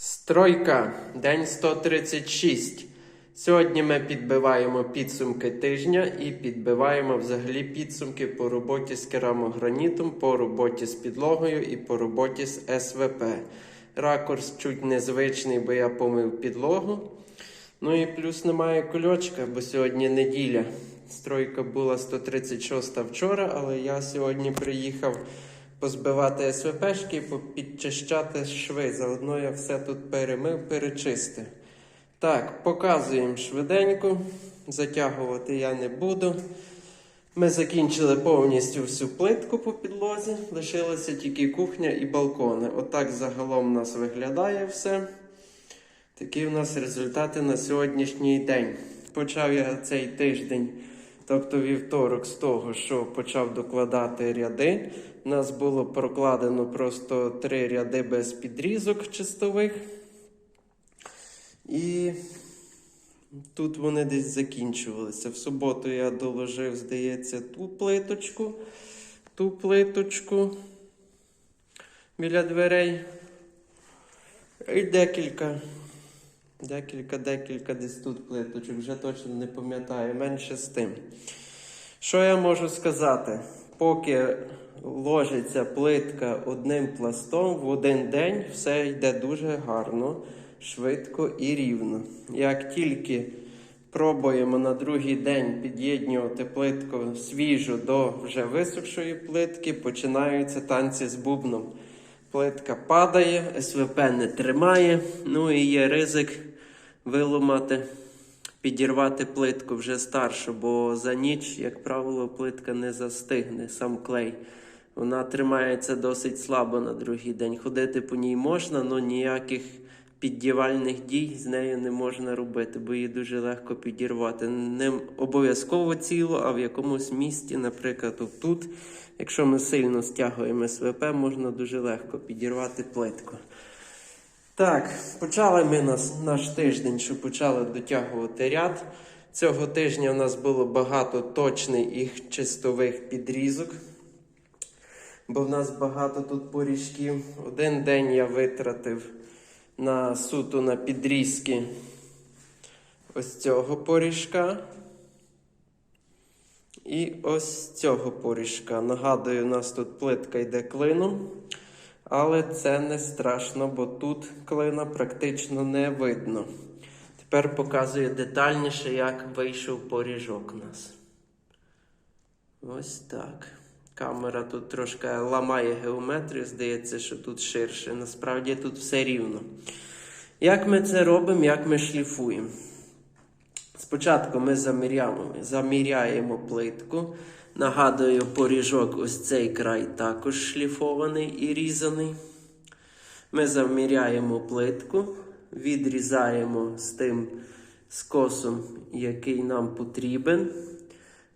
Стройка, день 136. Сьогодні ми підбиваємо підсумки тижня і підбиваємо взагалі підсумки по роботі з керамогранітом, по роботі з підлогою і по роботі з СВП. Ракурс чуть незвичний, бо я помив підлогу. Ну і плюс немає кульочка, бо сьогодні неділя. Стройка була 136 вчора, але я сьогодні приїхав позбивати СВПшки, підчищати шви. Заодно я все тут перемив, перечистив. Так, показуємо швиденько. Затягувати я не буду. Ми закінчили повністю всю плитку по підлозі. Лишилася тільки кухня і балкони. Отак загалом у нас виглядає все. Такі у нас результати на сьогоднішній день. Почав я цей тиждень, тобто вівторок, з того, що почав докладати ряди. У нас було прокладено просто три ряди без підрізок чистових. І тут вони десь закінчувалися. В суботу я доложив, здається, ту плиточку, ту плиточку біля дверей. І декілька. Декілька, декілька десь тут плиточок, вже точно не пам'ятаю, менше з тим. Що я можу сказати? Поки ложиться плитка одним пластом в один день, все йде дуже гарно, швидко і рівно. Як тільки пробуємо на другий день під'єднувати плитку свіжу до вже висохшої плитки, починаються танці з бубном. Плитка падає, СВП не тримає, ну і є ризик виламати, підірвати плитку вже старшу, бо за ніч, як правило, плитка не застигне, сам клей. Вона тримається досить слабо на другий день. Ходити по ній можна, але ніяких піддівальних дій з нею не можна робити, бо її дуже легко підірвати. Не обов'язково ціло, а в якомусь місці, наприклад, тут, якщо ми сильно стягуємо СВП, можна дуже легко підірвати плитку. Так, почали ми нас, наш тиждень, що почали дотягувати ряд. Цього тижня у нас було багато точних і чистових підрізок, бо в нас багато тут поріжків. Один день я витратив на суто на підрізки ось цього поріжка. І ось цього поріжка. Нагадую, у нас тут плитка йде клином. Але це не страшно, бо тут клина практично не видно. Тепер показую детальніше, як вийшов поріжок у нас. Ось так. Камера тут трошки ламає геометрію, здається, що тут ширше. Насправді тут все рівно. Як ми це робимо, як ми шліфуємо? Спочатку ми заміряємо, заміряємо плитку. Нагадую, поріжок, ось цей край також шліфований і різаний. Ми заміряємо плитку, відрізаємо з тим скосом, який нам потрібен.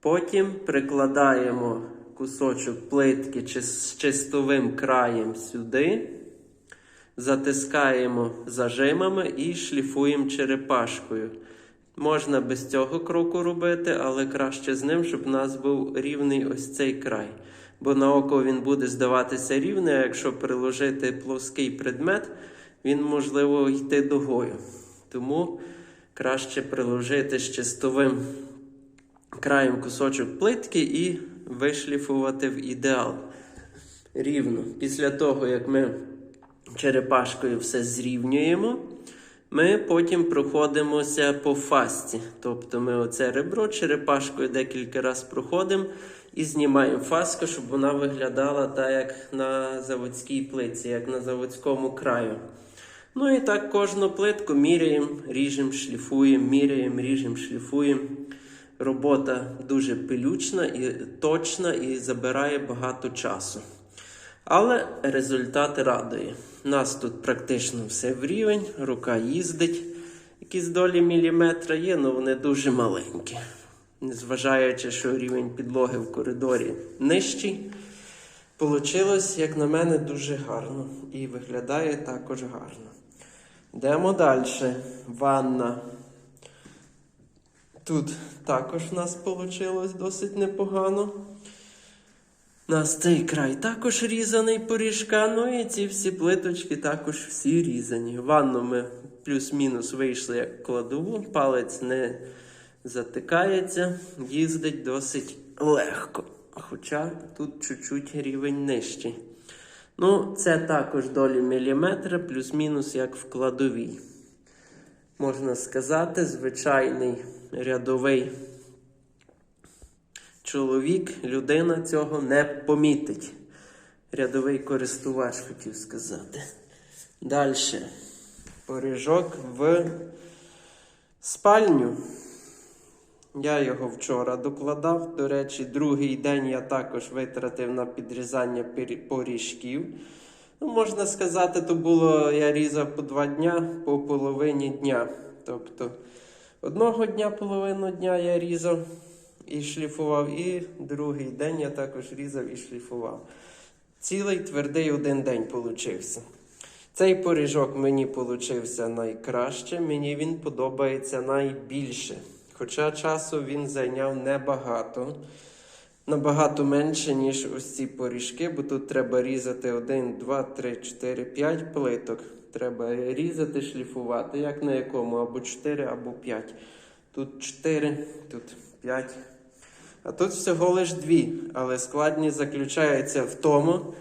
Потім прикладаємо кусочок плитки з чистовим краєм сюди, затискаємо зажимами і шліфуємо черепашкою. Можна без цього кроку робити, але краще з ним, щоб у нас був рівний ось цей край. Бо на око він буде здаватися рівний, а якщо приложити плоский предмет, він можливо йти дугою. Тому краще приложити з чистовим краєм кусочок плитки і вишліфувати в ідеал. Рівно. Після того, як ми черепашкою все зрівнюємо. Ми потім проходимося по фасті. Тобто ми оце ребро черепашкою декілька разів проходимо і знімаємо фаску, щоб вона виглядала так, як на заводській плитці, як на заводському краю. Ну і так кожну плитку міряємо, ріжемо, шліфуємо, міряємо, ріжемо, шліфуємо. Робота дуже пилючна і точна і забирає багато часу. Але результат радує. Нас тут практично все в рівень, рука їздить. Якісь долі міліметра є, але вони дуже маленькі. Незважаючи, що рівень підлоги в коридорі нижчий, Получилось, як на мене, дуже гарно. І виглядає також гарно. Йдемо далі. Ванна. Тут також в нас вийшло досить непогано. Нас цей край також різаний поріжка, ну і ці всі плиточки також всі різані. Ванну ми плюс-мінус вийшли як кладову, палець не затикається, їздить досить легко. Хоча тут чуть-чуть рівень нижчий. Ну, це також долі міліметра, плюс-мінус як в кладовій. Можна сказати, звичайний рядовий чоловік, людина цього не помітить. Рядовий користувач хотів сказати. Далі. Поріжок в спальню. Я його вчора докладав. До речі, другий день я також витратив на підрізання поріжків. Ну, можна сказати, то було, я різав по два дня, по половині дня. Тобто одного дня, половину дня я різав і шліфував, і другий день я також різав і шліфував. Цілий твердий один день получився. Цей поріжок мені получився найкраще, мені він подобається найбільше. Хоча часу він зайняв небагато, набагато менше, ніж ось ці поріжки, бо тут треба різати 1, 2, 3, 4, 5 плиток. Треба різати, шліфувати, як на якому, або 4, або 5. Тут 4, тут 5. А тут всього лиш дві, але складність заключається в тому,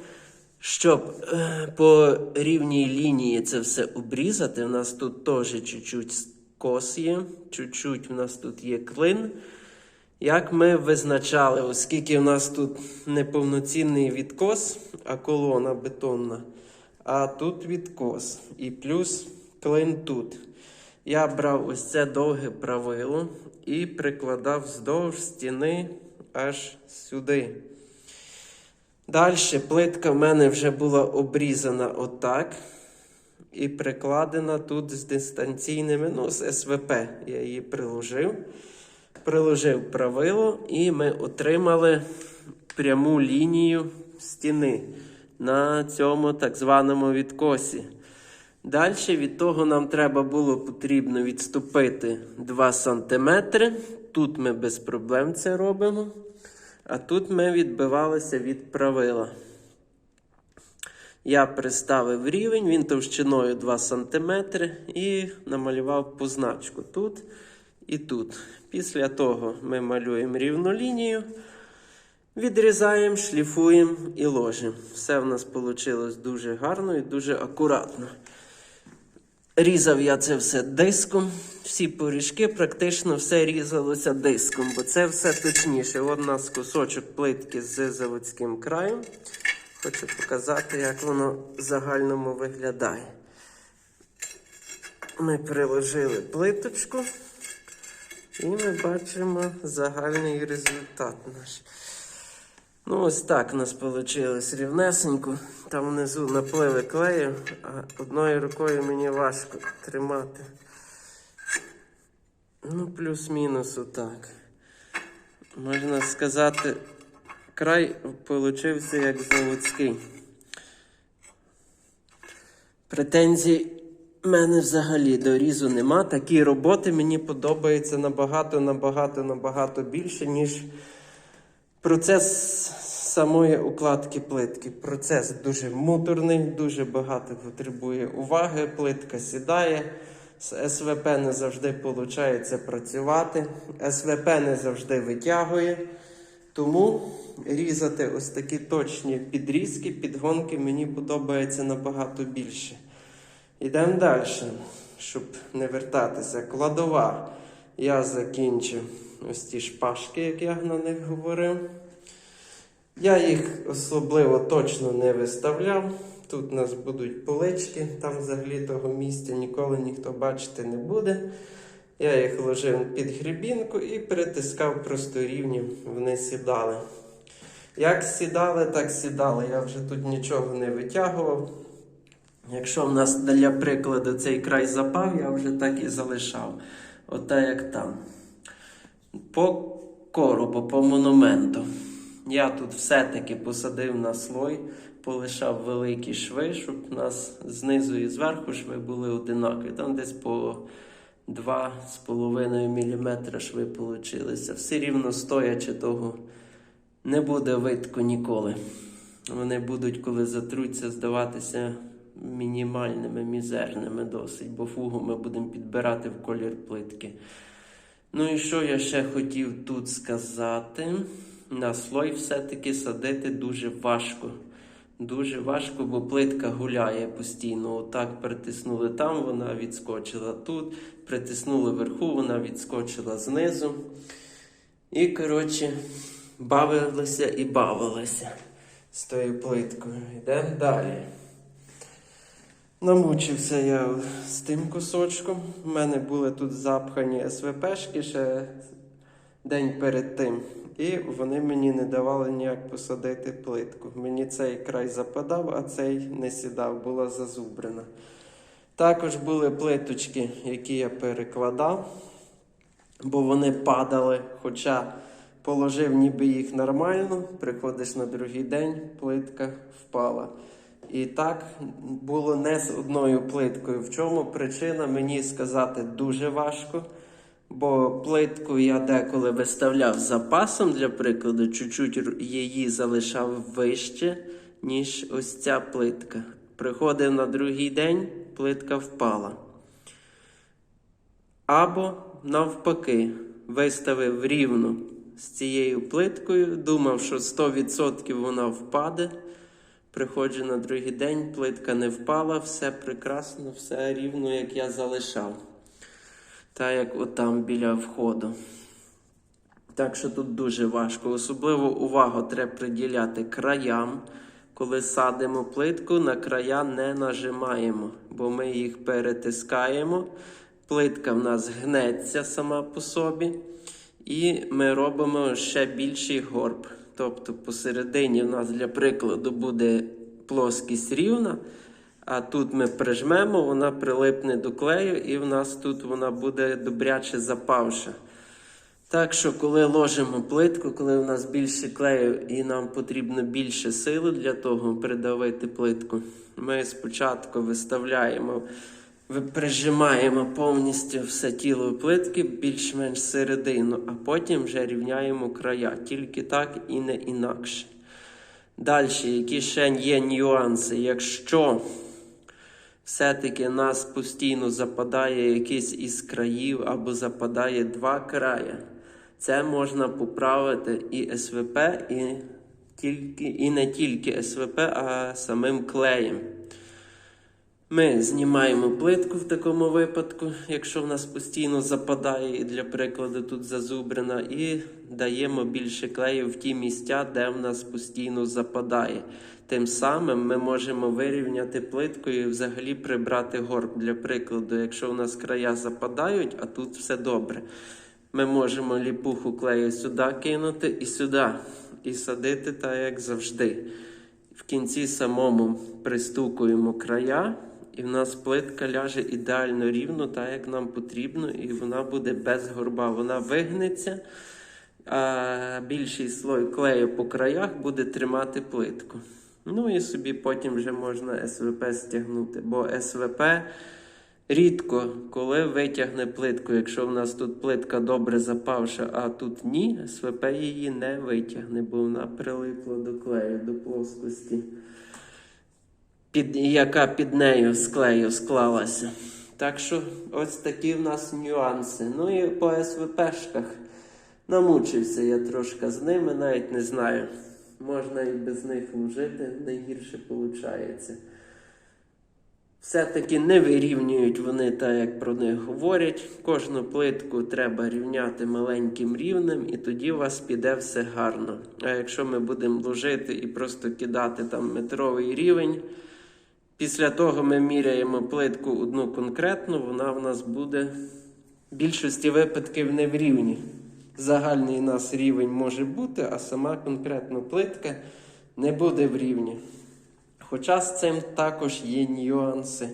щоб е, по рівній лінії це все обрізати. У нас тут теж чуть-чуть скос є, чуть-чуть у нас тут є клин. Як ми визначали, оскільки у нас тут неповноцінний відкос, а колона бетонна, а тут відкос. І плюс клин тут. Я брав ось це довге правило і прикладав вздовж стіни аж сюди. Далі плитка в мене вже була обрізана отак. І прикладена тут з дистанційними, ну, з СВП. Я її приложив. Приложив правило, і ми отримали пряму лінію стіни на цьому так званому відкосі. Далі від того нам треба було потрібно відступити 2 см. Тут ми без проблем це робимо. А тут ми відбивалися від правила. Я приставив рівень, він товщиною 2 см і намалював позначку тут і тут. Після того ми малюємо рівну лінію, відрізаємо, шліфуємо і ложимо. Все в нас вийшло дуже гарно і дуже акуратно. Різав я це все диском. Всі поріжки практично все різалося диском, бо це все точніше. От у нас кусочок плитки з заводським краєм. Хочу показати, як воно в загальному виглядає. Ми приложили плиточку і ми бачимо загальний результат наш. Ну, ось так у нас вийшло рівнесенько. Там внизу напливи клею, а одною рукою мені важко тримати. Ну, плюс-мінус отак. Можна сказати, край получився як заводський. Претензій в мене взагалі до різу нема. Такі роботи мені подобаються набагато, набагато, набагато більше, ніж процес самої укладки плитки. Процес дуже муторний, дуже багато потребує уваги. Плитка сідає. З СВП не завжди виходить працювати. СВП не завжди витягує. Тому різати ось такі точні підрізки, підгонки мені подобається набагато більше. Йдемо далі, щоб не вертатися. Кладова. Я закінчив ось ті шпажки, як я на них говорив. Я їх особливо точно не виставляв. Тут у нас будуть полички, там взагалі того місця ніколи ніхто бачити не буде. Я їх ложив під грібінку і притискав просто рівні, вони сідали. Як сідали, так сідали. Я вже тут нічого не витягував. Якщо в нас для прикладу цей край запав, я вже так і залишав. Ота як там. По коробу, по монументу. Я тут все-таки посадив на слой, полишав великі шви, щоб у нас знизу і зверху шви були одинакові. Там десь по 2,5 мм шви получилися. Все рівно стоячи того не буде видко ніколи. Вони будуть, коли затруться, здаватися мінімальними, мізерними досить, бо фугу ми будемо підбирати в колір плитки. Ну і що я ще хотів тут сказати? На слой все-таки садити дуже важко. Дуже важко, бо плитка гуляє постійно. Отак притиснули там, вона відскочила тут, притиснули вверху, вона відскочила знизу. І, коротше, бавилися і бавилися з тою плиткою. Йдемо далі. Намучився я з тим кусочком. У мене були тут запхані СВПшки ще день перед тим. І вони мені не давали ніяк посадити плитку. Мені цей край западав, а цей не сідав, була зазубрена. Також були плиточки, які я перекладав, бо вони падали, хоча положив ніби їх нормально, приходиш на другий день, плитка впала. І так було не з одною плиткою. В чому причина мені сказати дуже важко. Бо плитку я деколи виставляв запасом для прикладу, чуть-чуть її залишав вище, ніж ось ця плитка. Приходив на другий день, плитка впала. Або навпаки, виставив рівно з цією плиткою, думав, що 100% вона впаде. Приходжу на другий день, плитка не впала, все прекрасно, все рівно, як я залишав. Та як отам біля входу. Так що тут дуже важко. Особливо увагу треба приділяти краям. Коли садимо плитку, на края не нажимаємо, бо ми їх перетискаємо. Плитка в нас гнеться сама по собі. І ми робимо ще більший горб. Тобто посередині в нас для прикладу буде плоскість рівна, а тут ми прижмемо, вона прилипне до клею, і в нас тут вона буде добряче запавша. Так що, коли ложимо плитку, коли у нас більше клею і нам потрібно більше сили для того придавити плитку, ми спочатку виставляємо, ви- прижимаємо повністю все тіло плитки, більш-менш середину, а потім вже рівняємо края. Тільки так і не інакше. Далі, які ще є нюанси? Якщо все-таки нас постійно западає якийсь із країв або западає два края. Це можна поправити і СВП, і, тільки, і не тільки СВП, а самим клеєм. Ми знімаємо плитку в такому випадку, якщо в нас постійно западає, і для прикладу тут зазубрена, і даємо більше клею в ті місця, де в нас постійно западає. Тим самим ми можемо вирівняти плитку і взагалі прибрати горб. Для прикладу, якщо у нас края западають, а тут все добре. Ми можемо ліпуху клею сюди кинути і сюди, і садити так, як завжди. В кінці самому пристукуємо края, і в нас плитка ляже ідеально рівно, так як нам потрібно, і вона буде без горба. Вона вигнеться, а більший слой клею по краях буде тримати плитку. Ну і собі потім вже можна СВП стягнути, бо СВП рідко коли витягне плитку. Якщо в нас тут плитка добре запавша, а тут ні, СВП її не витягне, бо вона прилипла до клею, до плоскості, під, яка під нею з клею склалася. Так що ось такі в нас нюанси. Ну і по СВПшках намучився я трошки з ними, навіть не знаю. Можна і без них жити, найгірше виходить. Все-таки не вирівнюють вони так, як про них говорять. Кожну плитку треба рівняти маленьким рівнем, і тоді у вас піде все гарно. А якщо ми будемо ложити і просто кидати там метровий рівень, після того ми міряємо плитку одну конкретну, вона в нас буде в більшості випадків не в рівні. Загальний у нас рівень може бути, а сама конкретна плитка не буде в рівні. Хоча з цим також є нюанси,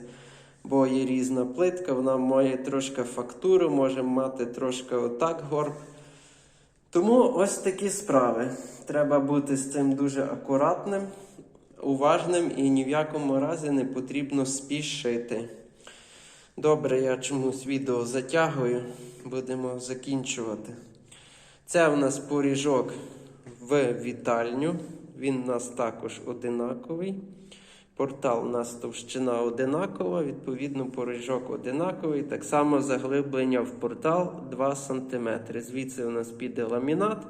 бо є різна плитка, вона має трошки фактуру, може мати трошки отак горб. Тому ось такі справи. Треба бути з цим дуже акуратним, уважним і ні в якому разі не потрібно спішити. Добре, я чомусь відео затягую, будемо закінчувати. Це у нас поріжок в вітальню. Він у нас також одинаковий. Портал у нас товщина одинакова, відповідно, порожок одинаковий. Так само заглиблення в портал 2 см. Звідси у нас піде ламінат,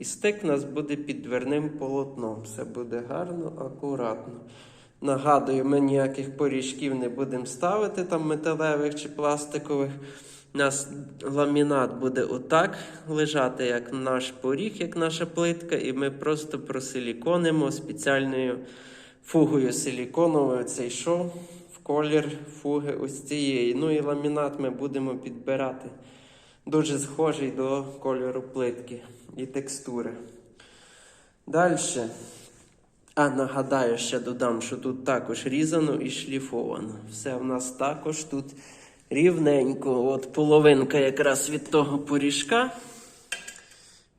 і стик у нас буде під дверним полотном. Все буде гарно, акуратно. Нагадую, ми ніяких поріжків не будемо ставити, там металевих чи пластикових. У нас ламінат буде отак лежати, як наш поріг, як наша плитка, і ми просто просиліконимо спеціальною фугою силіконовою цей шов в колір фуги ось цієї. Ну і ламінат ми будемо підбирати. Дуже схожий до кольору плитки і текстури. Далі. А нагадаю, ще додам, що тут також різано і шліфовано. Все в нас також тут рівненько. От половинка якраз від того поріжка.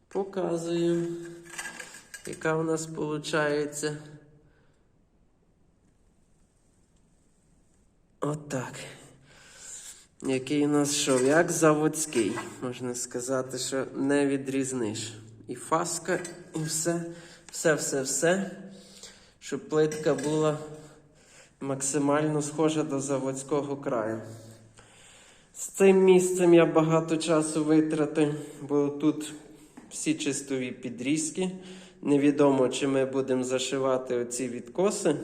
Показуємо, яка у нас виходить. Отак. Який у нас шов, як заводський. Можна сказати, що не відрізниш. І фаска, і все, все, все, все. Щоб плитка була максимально схожа до заводського краю. З цим місцем я багато часу витратив, бо тут всі чистові підрізки. Невідомо, чи ми будемо зашивати оці відкоси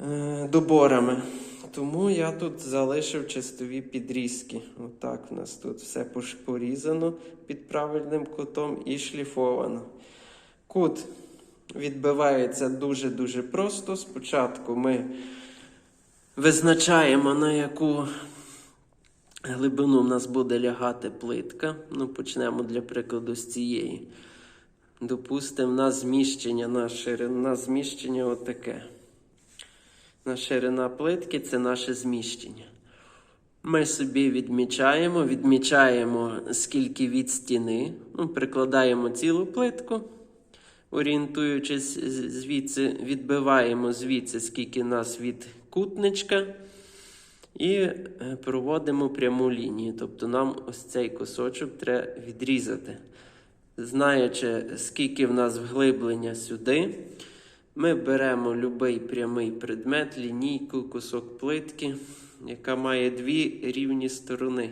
е, доборами. Тому я тут залишив чистові підрізки. Отак у нас тут все порізано під правильним кутом і шліфовано. Кут відбивається дуже-дуже просто. Спочатку ми визначаємо, на яку глибину в нас буде лягати плитка. Ну, почнемо для прикладу з цієї. Допустимо, на зміщення, на ширину, на зміщення отаке. На ширина плитки це наше зміщення. Ми собі відмічаємо, відмічаємо скільки від стіни, ну, прикладаємо цілу плитку, орієнтуючись звідси, відбиваємо звідси, скільки нас від кутничка, і е, проводимо пряму лінію. Тобто нам ось цей кусочок треба відрізати. Знаючи, скільки в нас вглиблення сюди, ми беремо будь-який прямий предмет, лінійку, кусок плитки, яка має дві рівні сторони.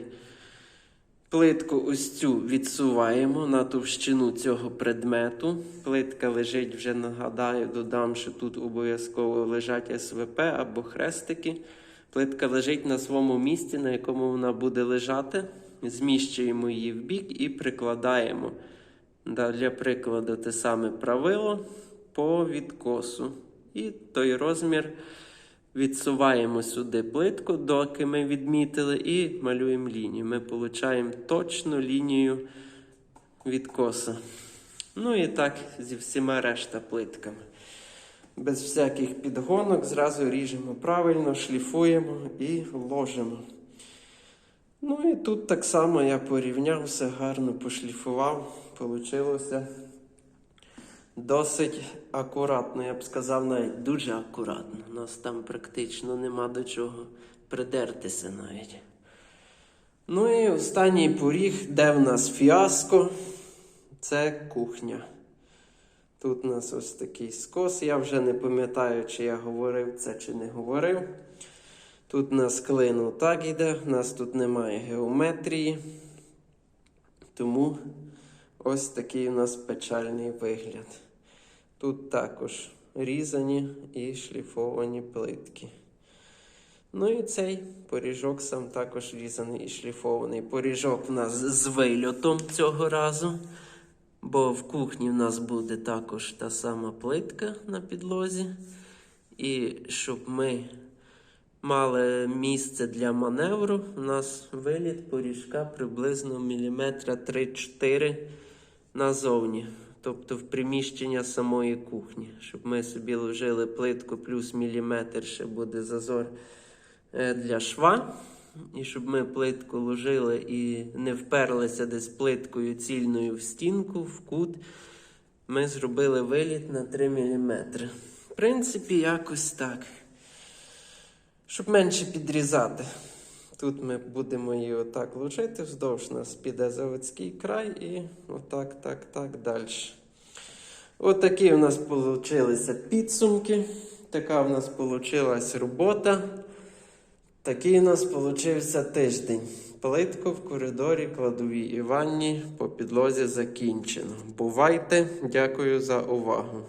Плитку ось цю відсуваємо на товщину цього предмету. Плитка лежить, вже нагадаю, додам, що тут обов'язково лежать СВП або хрестики. Плитка лежить на своєму місці, на якому вона буде лежати. Зміщуємо її в бік і прикладаємо. Для прикладу, те саме правило по відкосу. І той розмір відсуваємо сюди плитку, доки ми відмітили, і малюємо лінію. Ми отримуємо точну лінію відкоса. Ну і так зі всіма решта плитками. Без всяких підгонок зразу ріжемо правильно, шліфуємо і ложимо. Ну і тут так само я порівняв, все гарно пошліфував. Получилося досить акуратно, я б сказав, навіть дуже акуратно. У нас там практично нема до чого придертися навіть. Ну і останній поріг, де в нас фіаско, це кухня. Тут у нас ось такий скос. Я вже не пам'ятаю, чи я говорив це, чи не говорив. Тут у нас клин отак йде, у нас тут немає геометрії. Тому ось такий у нас печальний вигляд. Тут також різані і шліфовані плитки. Ну і цей поріжок сам також різаний і шліфований. Поріжок у нас з вильотом цього разу. Бо в кухні в нас буде також та сама плитка на підлозі. І щоб ми мали місце для маневру, у нас виліт поріжка приблизно міліметра 3-4 назовні. Тобто в приміщення самої кухні. Щоб ми собі ложили плитку плюс міліметр, ще буде зазор е, для шва. І щоб ми плитку ложили і не вперлися десь плиткою цільною в стінку, в кут, ми зробили виліт на 3 мм. В принципі, якось так. Щоб менше підрізати. Тут ми будемо її отак лучити, вздовж нас піде заводський край і отак, так, так далі. Отакі у нас получилися підсумки. Така в нас получилась робота. Такий у нас получився тиждень. Плитку в коридорі, кладовій і ванні по підлозі закінчено. Бувайте, дякую за увагу.